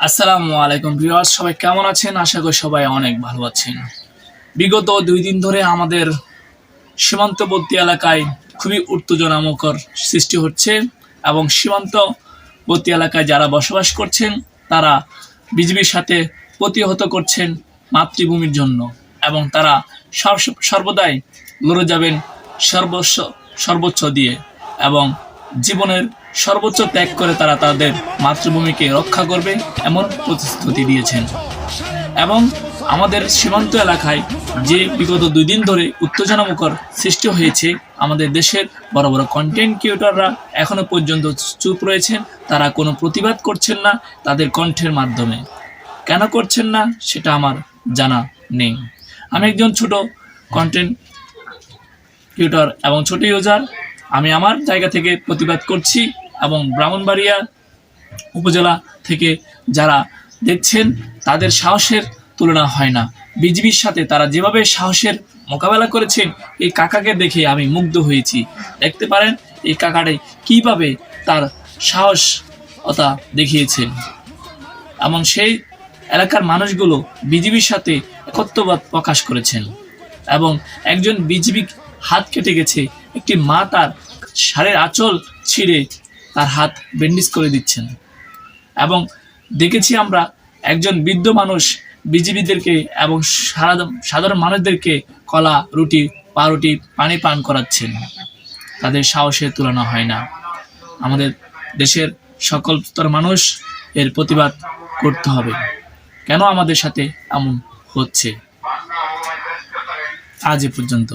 আসসালামু আলাইকুম ভিউয়ার্স, সবাই কেমন আছেন? আশা করি সবাই অনেক ভালো আছেন। বিগত দুই দিন ধরে আমাদের সীমান্তবর্তী এলাকায় খুবই উত্তেজনামুখর সৃষ্টি হচ্ছে এবং সীমান্তবর্তী এলাকায় যারা বসবাস করছেন, তারা বিজিবির সাথে প্রতিহত করছেন মাতৃভূমির জন্য এবং তারা সর্বদাই লড়ে যাবেন সর্বস্ব সর্বোচ্চ দিয়ে এবং জীবনের সর্বোচ্চ ত্যাগ করে তারা তাদের মাতৃভূমিকে রক্ষা করবে এমন প্রতিশ্রুতি দিয়েছেন। এবং আমাদের সীমান্ত এলাকায় যে বিগত দুই দিন ধরে উত্তেজনামুখর সৃষ্টি হয়েছে আমাদের দেশের বড় বড় কন্টেন্ট ক্রিয়েটররা এখনও পর্যন্ত চুপ রয়েছেন, তারা কোনো প্রতিবাদ করছেন না তাদের কণ্ঠের মাধ্যমে। কেন করছেন না সেটা আমার জানা নেই। আমি একজন ছোট কন্টেন্ট ক্রিয়েটর এবং ছোট ইউজার আমি আমার জায়গা থেকে প্রতিবাদ করছি। এবং ব্রাহ্মণবাড়িয়া উপজেলা থেকে যারা দেখছেন, তাদের সাহসের তুলনা হয় না। বিজিবির সাথে তারা যেভাবে সাহসের মোকাবেলা করেছেন, এই কাকাকে দেখে আমি মুগ্ধ হয়েছি। দেখতে পারেন, এই কাকাটাই কীভাবে তার সাহসতা দেখিয়েছেন। এবং সেই এলাকার মানুষগুলো বিজিবির সাথে একত্রবাদ প্রকাশ করেছেন এবং একজন বিজিবি হাত কেটে গেছে, একটি মা তার শাড়ির আঁচল ছিঁড়ে তার হাত ব্যান্ডেজ করে দিচ্ছেন। এবং দেখেছি আমরা একজন বৃদ্ধ মানুষ বিজিবিদেরকে এবং সাধারণ মানুষদেরকে কলা, রুটি, পাউরুটি, পানি পান করাচ্ছেন। তাদের সাহসের তুলনা হয় না। আমাদের দেশের সকল স্তর মানুষ এর প্রতিবাদ করতে হবে। কেন আমাদের সাথে এমন হচ্ছে? আজ এ পর্যন্ত।